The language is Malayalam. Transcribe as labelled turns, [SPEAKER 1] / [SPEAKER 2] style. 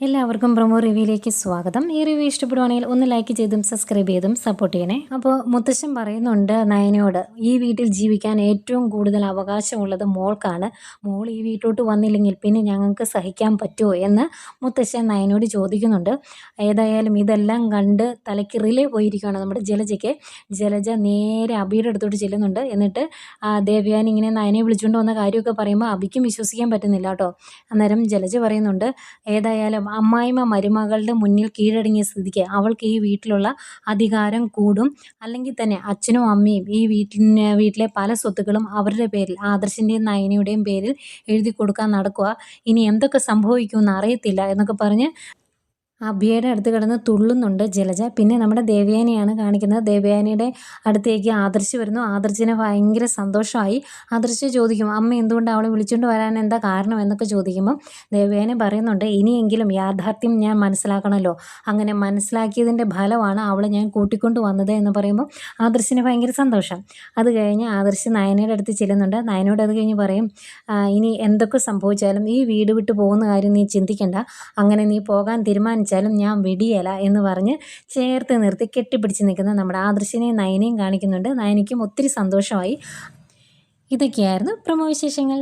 [SPEAKER 1] എല്ലാവർക്കും പ്രൊമോ റിവ്യൂയിലേക്ക് സ്വാഗതം. ഈ റിവ്യൂ ഇഷ്ടപ്പെടുവാണെങ്കിൽ ഒന്ന് ലൈക്ക് ചെയ്തും സബ്സ്ക്രൈബ് ചെയ്തും സപ്പോർട്ട് ചെയ്യണേ. അപ്പോൾ മുത്തശ്ശൻ പറയുന്നുണ്ട് നയനയോട് ഈ വീട്ടിൽ ജീവിക്കാൻ ഏറ്റവും കൂടുതൽ അവകാശമുള്ളത് മോൾക്കാണ്. മോൾ ഈ വീട്ടിലോട്ട് വന്നില്ലെങ്കിൽ പിന്നെ ഞങ്ങൾക്ക് സഹിക്കാൻ പറ്റുമോ? എന്ന് മുത്തശ്ശൻ നയനോട് ചോദിക്കുന്നുണ്ട്. ഏതായാലും ഇതെല്ലാം കണ്ട് തലയ്ക്ക് റിലേ പോയിരിക്കുകയാണ് നമ്മുടെ ജലജയ്ക്ക്. ജലജ നേരെ അബിയുടെ അടുത്തോട്ട് ചെല്ലുന്നുണ്ട്. എന്നിട്ട് ദേവയാനി ഇങ്ങനെ നയനെ വിളിച്ചുകൊണ്ട് വന്ന കാര്യമൊക്കെ പറയുമ്പോൾ അബിക്കും വിശ്വസിക്കാൻ പറ്റുന്നില്ല കേട്ടോ. അന്നേരം ജലജ പറയുന്നുണ്ട് ഏതായാലും അമ്മായിമ്മ മരുമകളുടെ മുന്നിൽ കീഴടങ്ങിയ സ്ഥിതിക്ക് അവൾക്ക് ഈ വീട്ടിലുള്ള അധികാരം കൂടും. അല്ലെങ്കിൽ തന്നെ അച്ഛനും അമ്മയും ഈ വീട്ടിന് വീട്ടിലെ പല സ്വത്തുക്കളും അവരുടെ പേരിൽ ആദർശിന്റെയും നയനയുടെയും പേരിൽ എഴുതി കൊടുക്കാൻ നടക്കുക. ഇനി എന്തൊക്കെ സംഭവിക്കുമെന്ന് അറിയത്തില്ല എന്നൊക്കെ പറഞ്ഞ് അഭിയുടെ അടുത്ത് കിടന്ന് തുള്ളുന്നുണ്ട് ജലജ. പിന്നെ നമ്മുടെ ദേവയാനിയാണ് കാണിക്കുന്നത്. ദേവയാനിയുടെ അടുത്തേക്ക് ആദർശ് വരുന്നു. ആദർശിന് ഭയങ്കര സന്തോഷമായി. ആദർശ് ചോദിക്കും അമ്മ എന്തുകൊണ്ട് അവളെ വിളിച്ചുകൊണ്ട് വരാൻ എന്താ കാരണം? എന്നൊക്കെ ചോദിക്കുമ്പം ദേവയാനി പറയുന്നുണ്ട് ഇനിയെങ്കിലും യാഥാർത്ഥ്യം ഞാൻ മനസ്സിലാക്കണമല്ലോ അങ്ങനെ മനസ്സിലാക്കിയതിന്റെ ഫലമാണ് അവളെ ഞാൻ കൂട്ടിക്കൊണ്ട് വന്നത് എന്ന് പറയുമ്പോൾ ആദർശിന് ഭയങ്കര സന്തോഷം. അത് കഴിഞ്ഞ് ആദർശ് നയനയുടെ അടുത്ത് ചെല്ലുന്നുണ്ട്. നയനോട് അത് കഴിഞ്ഞ് പറയും ഇനി എന്തൊക്കെ സംഭവിച്ചാലും ഈ വീട് വിട്ടു പോകുന്ന കാര്യം നീ ചിന്തിക്കണ്ട. അങ്ങനെ നീ പോകാൻ തീരുമാനിച്ച വെച്ചാലും ഞാൻ വെടിയല എന്ന് പറഞ്ഞ് ചേർത്ത് നിർത്തി കെട്ടിപ്പിടിച്ച് നിൽക്കുന്ന നമ്മുടെ ആദർശിനെയും നയനെയും കാണിക്കുന്നുണ്ട്. നയനയ്ക്കും ഒത്തിരി സന്തോഷമായി. ഇതൊക്കെയായിരുന്നു പ്രമോ വിശേഷങ്ങൾ.